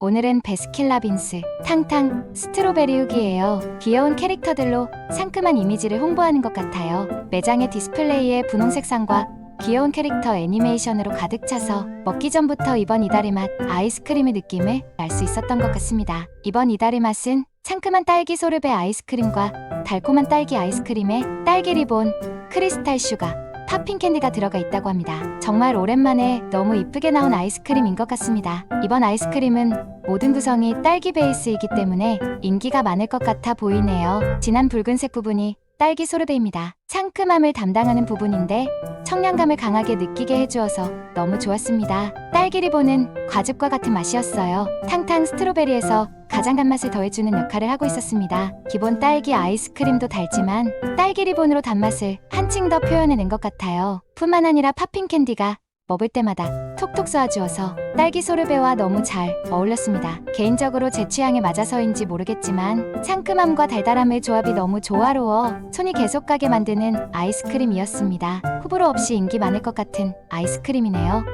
오늘은 베스킨라빈스 탕탕 스트로베리 욱이에요. 귀여운 캐릭터들로 상큼한 이미지를 홍보하는 것 같아요. 매장의 디스플레이에 분홍 색상과 귀여운 캐릭터 애니메이션으로 가득 차서 먹기 전부터 이번 이달의 맛 아이스크림의 느낌을 알 수 있었던 것 같습니다. 이번 이달의 맛은 상큼한 딸기 소르베 아이스크림과 달콤한 딸기 아이스크림에 딸기 리본, 크리스탈 슈가, 팝핑 캔디가 들어가 있다고 합니다. 정말 오랜만에 너무 이쁘게 나온 아이스크림인 것 같습니다. 이번 아이스크림은 모든 구성이 딸기 베이스이기 때문에 인기가 많을 것 같아 보이네요. 진한 붉은색 부분이 딸기 소르베입니다. 상큼함을 담당하는 부분인데 청량감을 강하게 느끼게 해주어서 너무 좋았습니다. 딸기 리본은 과즙과 같은 맛이었어요. 탕탕 스트로베리에서 가장 단맛을 더해주는 역할을 하고 있었습니다. 기본 딸기 아이스크림도 달지만 딸기 리본으로 단맛을 한층 더 표현해낸 것 같아요. 뿐만 아니라 팝핑 캔디가 먹을 때마다 톡톡 쏘아주어서 딸기 소르베와 너무 잘 어울렸습니다. 개인적으로 제 취향에 맞아서인지 모르겠지만 상큼함과 달달함의 조합이 너무 조화로워 손이 계속 가게 만드는 아이스크림이었습니다. 호불호 없이 인기 많을 것 같은 아이스크림이네요.